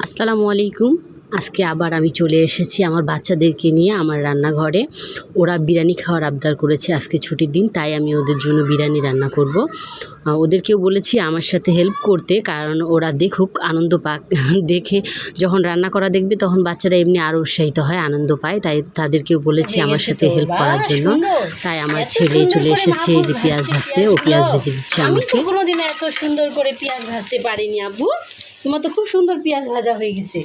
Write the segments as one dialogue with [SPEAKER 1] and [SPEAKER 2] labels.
[SPEAKER 1] আসসালামু আলাইকুম। আজকে আবার আমি চলে এসেছি আমার বাচ্চাদেরকে নিয়ে আমার রান্নাঘরে। ওরা বিরিয়ানি খাওয়ার আবদার করেছে আজকে ছুটির দিন তাই আমি ওদের জন্য বিরিয়ানি রান্না করব। ওদেরকেও বলেছি আমার সাথে হেল্প করতে কারণ ওরা দেখুক আনন্দ পাক দেখে যখন রান্না করা দেখবে তখন বাচ্চারা এমনি আরও উৎসাহিত হয় আনন্দ পায়। তাই তাদেরকেও বলেছি আমার সাথে হেল্প করার জন্য। তাই আমার ছেলে চলে এসেছে যে পেঁয়াজ ভাজতে ও পেঁয়াজ ভেজে দিচ্ছে আমাকে
[SPEAKER 2] তো কোনোদিন এত সুন্দর করে পেঁয়াজ ভাজতে পারিনি আব্বু। তোমার তো খুব সুন্দর পেঁয়াজ ভাজা হয়ে গেছে।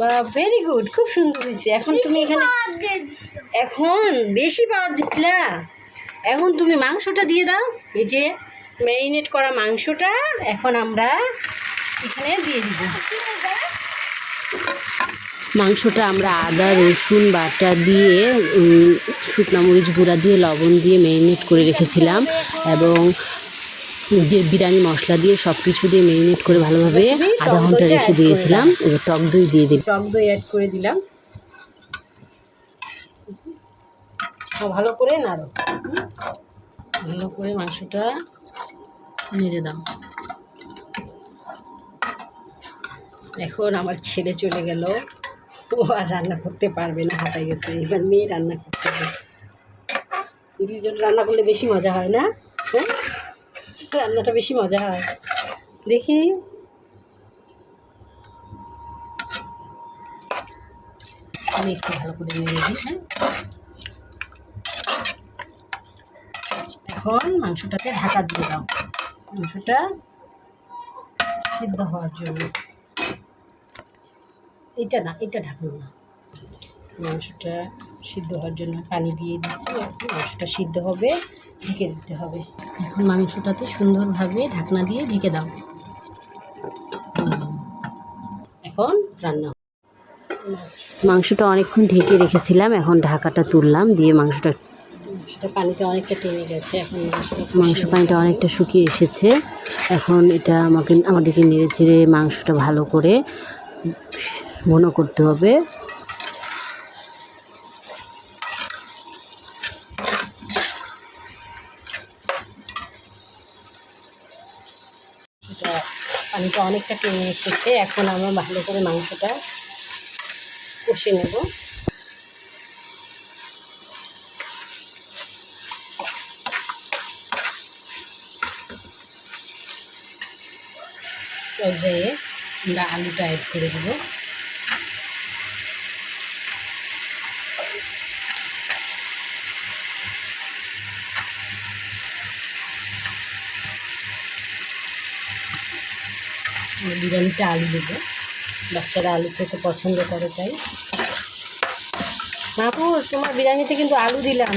[SPEAKER 2] বা ভেরি গুড খুব সুন্দর হয়েছে। এখন তুমি এখানে এখন বেশি পাওয়ার দিছিলা এখন তুমি মাংসটা দিয়ে দাও। এই যে ম্যারিনেট করা মাংসটা এখন আমরা এখানে দিয়ে দিব।
[SPEAKER 1] মাংসটা আমরা আদা রসুন বাটা দিয়ে শুকনো মরিচ গুঁড়া দিয়ে লবণ দিয়ে ম্যারিনেট করে রেখেছিলাম। এবং যে বিরিয়ানি মশলা দিয়ে সব কিছু দিয়ে ম্যারিনেট করে ভালোভাবে আধা ঘণ্টা রেখে দিয়েছিলাম। এবার টক দই দিয়ে দিই
[SPEAKER 2] টক দই অ্যাড করে দিলাম। ভালো করে নাড়ো। ভালো করে মাংসটা নেড়ে দাও। এখন আমার ছেলে চলে গেল। ও আর রান্না করতে পারবে না হাতায় গেছে। এবার মেয়ে রান্না করতে হবে। দুজন রান্না করলে বেশি মজা হয় না? রান্নাটা বেশি মজা হয়। দেখি। আমি একটু ভালো করে নিয়ে দিই হ্যাঁ। এখন মাংসটাকে ঢাকা দিয়ে দাও। মাংসটা সিদ্ধ হওয়ার জন্য। এটা না, এটা ঢাকনো না। মাংসটা সিদ্ধ হওয়ার জন্য পানি দিয়ে দিচ্ছি। মাংসটা সিদ্ধ হবে। ঢেকে দিতে হবে। এখন মাংসটাতে সুন্দরভাবে ঢাকনা দিয়ে ঢেকে দাও। এখন রান্না
[SPEAKER 1] মাংসটা অনেকক্ষণ ঢেকে রেখেছিলাম এখন ঢাকাটা তুললাম দিয়ে মাংসটা
[SPEAKER 2] পানিটা অনেকটা টেনে গেছে এখন
[SPEAKER 1] মাংস পানিটা অনেকটা শুকিয়ে এসেছে। এখন এটা আমাকে আমাদেরকে নেড়ে চেড়ে মাংসটা ভালো করে ঘন করতে হবে
[SPEAKER 2] এটা পানিটা অনেকটা টেনে এসেছে, এখন আমরা ভালো করে মাংসটা কষে নেব। পর্যায়ে আমরা আলুটা অ্যাড করে দেব। বিরিয়ানিতে আলু দেবো। বাচ্চারা আলু খেতে পছন্দ করে তাই। মাহফুজ তোমার বিরিয়ানিতে কিন্তু আলু দিলাম।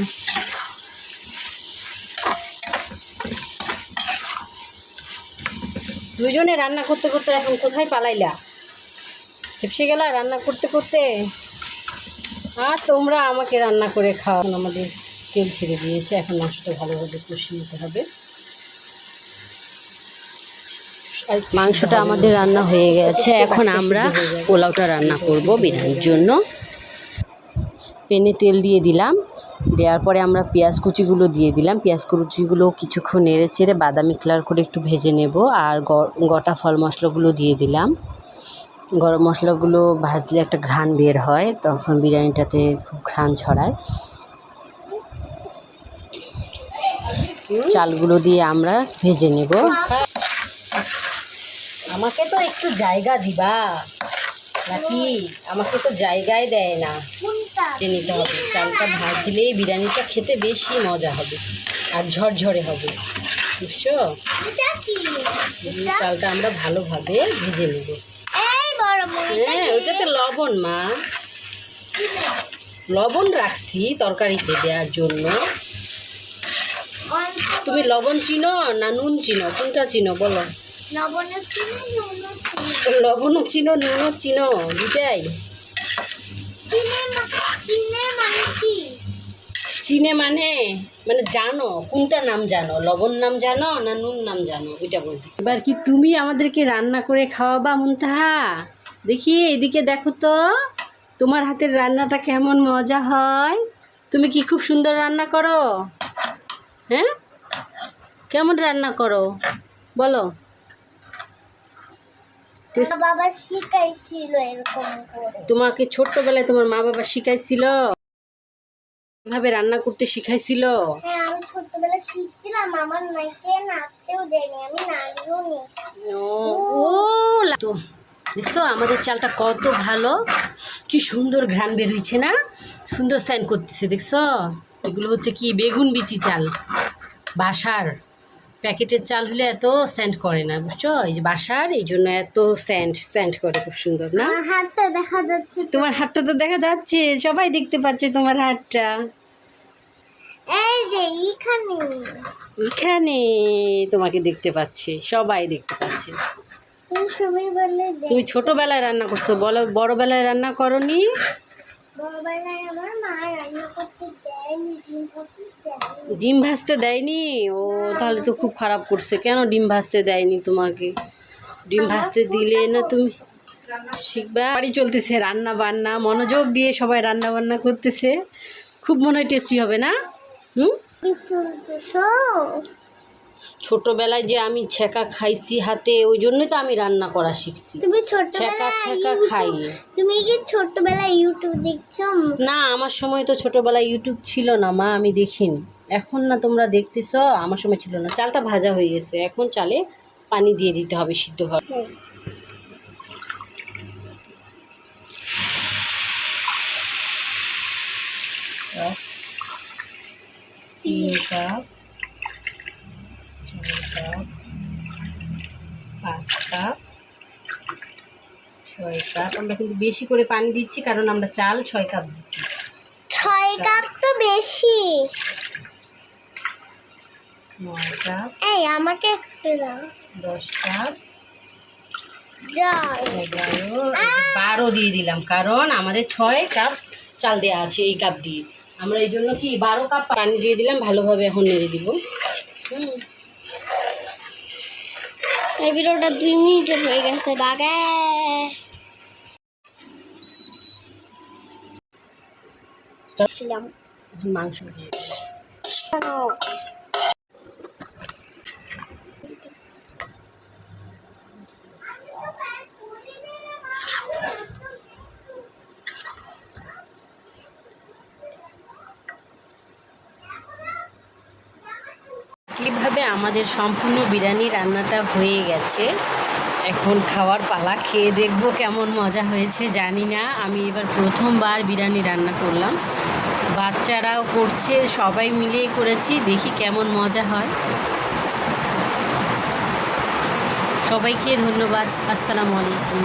[SPEAKER 2] দুজনে রান্না করতে করতে এখন কোথায় পালাইলা? হেপসে গেলা রান্না করতে করতে? আর তোমরা আমাকে রান্না করে খাওয়া এখন আমাদের তেল ছেড়ে দিয়েছে, এখন মাংসটা ভালোভাবে কষিয়ে নিতে হবে আর একটু
[SPEAKER 1] মাংসটা আমাদের রান্না হয়ে গেছে। এখন আমরা। পোলাওটা রান্না করব বিরিয়ানির জন্য। পেনে তেল দিয়ে দিলাম। দেওয়ার পরে আমরা পেঁয়াজ কুচিগুলো দিয়ে দিলাম। পেঁয়াজ কুচিগুলো কিছুক্ষণ নেড়ে চেড়ে বাদামি কালার করে একটু ভেজে নেব আর গোটা ফল মশলাগুলো দিয়ে দিলাম। গরম মশলাগুলো ভাজলে একটা ঘ্রাণ বের হয়, তখন বিরিয়ানিটাতে খুব ঘ্রাণ ছড়ায়। চালগুলো দিয়ে আমরা ভেজে নেব।
[SPEAKER 2] আমাকে তো একটু জায়গা দিবা। নাকি? আমাকে তো জায়গায় দেয় না। যে নিতে হবে। চালটা ভাজলেই বিরিয়ানিটা খেতে বেশি মজা হবে আর ঝরঝরে হবে। বুঝছ? চালটা আমরা ভালোভাবে ভেজে নেব। হ্যাঁ ওটাতে লবণ মা। লবণ রাখছি তরকারিতে দেওয়ার জন্য। তুমি লবণ চিনো না নুন চিনো? কোনটা চিনো বলো? লবণও চিনো নুনও চিনো দুটাই। চিনে মানে মানে জানো কোনটা নাম জানো? লবণ নাম জানো না নুন নাম জানো? ওইটা বলতে। এবার কি তুমি আমাদেরকে রান্না করে খাওয়াবা, মুনতাহা? দেখি, এদিকে দেখো তো, তোমার হাতের রান্নাটা কেমন মজা হয়। তুমি কি খুব সুন্দর রান্না করো? হ্যাঁ? কেমন রান্না করো? বলো।
[SPEAKER 3] বাবা শিখাইছিল এরকম করে।
[SPEAKER 2] তোমাকে ছোট্টবেলায় তোমার মা বাবা শিখাইছিল? এভাবে রান্না করতে শিখাইছিল?
[SPEAKER 3] হ্যাঁ আমি ছোটবেলা শিখছিলাম। আমার মাইকে নাচতেও দেয়নি আমি নাচও নি।
[SPEAKER 2] ও তো দেখছ আমাদের চালটা কত ভালো। কি সুন্দর ঘ্রাণ বেরোইছে না? সুন্দর সাইন করতেছে দেখছ? এগুলো হচ্ছে কি? বেগুন বিচি চাল বাসার। প্যাকেটের চাল হলে এত স্যান্ড করে না বুঝছ? এই যে বাসার এই জন্য এত স্যান্ড স্যান্ড করে খুব সুন্দর না?
[SPEAKER 3] হাতটা দেখা যাচ্ছে
[SPEAKER 2] তোমার হাতটা তো দেখা যাচ্ছে সবাই দেখতে পাচ্ছে তোমার হাতটা।
[SPEAKER 3] এই যে এইখানে।
[SPEAKER 2] এখানে তোমাকে দেখতে পাচ্ছে সবাই দেখতে পাচ্ছে।
[SPEAKER 3] তুমি
[SPEAKER 2] ছোটবেলায় রান্না করছ বলো বড়বেলায় রান্না করনি?
[SPEAKER 3] বড়বেলায় আমার মা রান্না করতে দেয়নি ডিম ভাজতে দেয়নি?
[SPEAKER 2] ও তাহলে তো খুব খারাপ করছে। কেন ডিম ভাজতে দেয়নি তোমাকে? ডিম ভাজতে দিলে না তুমি শিখবা? বাড়ি চলতেছে, রান্না বান্না, মনোযোগ দিয়ে সবাই রান্না বান্না করতেছে। খুব মনে হয় টেস্টি হবে না? হুম? ছোটবেলায় যে আমি ছেঁকা খাইছি হাতে ওই জন্যই তো আমি রান্না করা শিখছি।
[SPEAKER 3] তুমি
[SPEAKER 2] ছেঁকা ছেঁকা খাই।
[SPEAKER 3] তুমি কি ছোটবেলায় ইউটিউব দেখছ?
[SPEAKER 2] না আমার সময় তো ছোটবেলায় ইউটিউব ছিল না মা আমি দেখিনি। এখন না তোমরা দেখতেছ আমার সময় ছিল না। চালটা ভাজা হয়ে গেছে এখন চালে পানি দিয়ে দিতে হবে সিদ্ধ হবে। তিন কাপ পাঁচ কাপ ছয় কাপ। আমরা কিন্তু বেশি করে পানি দিচ্ছি কারণ আমরা চাল ছয় কাপ দিচ্ছি।
[SPEAKER 3] ছয় কাপ তো বেশি।
[SPEAKER 2] নয় কাপ।
[SPEAKER 3] এই আমাকে একটু দাও।
[SPEAKER 2] দশ কাপ। এগারো বারো দিয়ে দিলাম কারণ আমাদের ছয় কাপ চাল দেওয়া আছে এই কাপ দিয়ে। আমরা এই জন্য কি বারো কাপ পানি দিয়ে দিলাম ভালোভাবে এখন নেড়ে দিব। হুম।
[SPEAKER 3] এই ভিডিওটা দুই মিনিটের হয়ে গেছে বাগে। ছিলাম।
[SPEAKER 2] মাংস দিয়ে এইভাবে আমাদের সম্পূর্ণ বিরিয়ানি রান্নাটা হয়ে গেছে। এখন খাওয়ার পালা, খেয়ে দেখব কেমন মজা হয়েছে, জানি না। আমি এবার প্রথমবার বিরিয়ানি রান্না করলাম। বাচ্চারাও করছে, সবাই মিলেই করেছি, দেখি কেমন মজা হয়। সবাইকে ধন্যবাদ, আসসালামু আলাইকুম।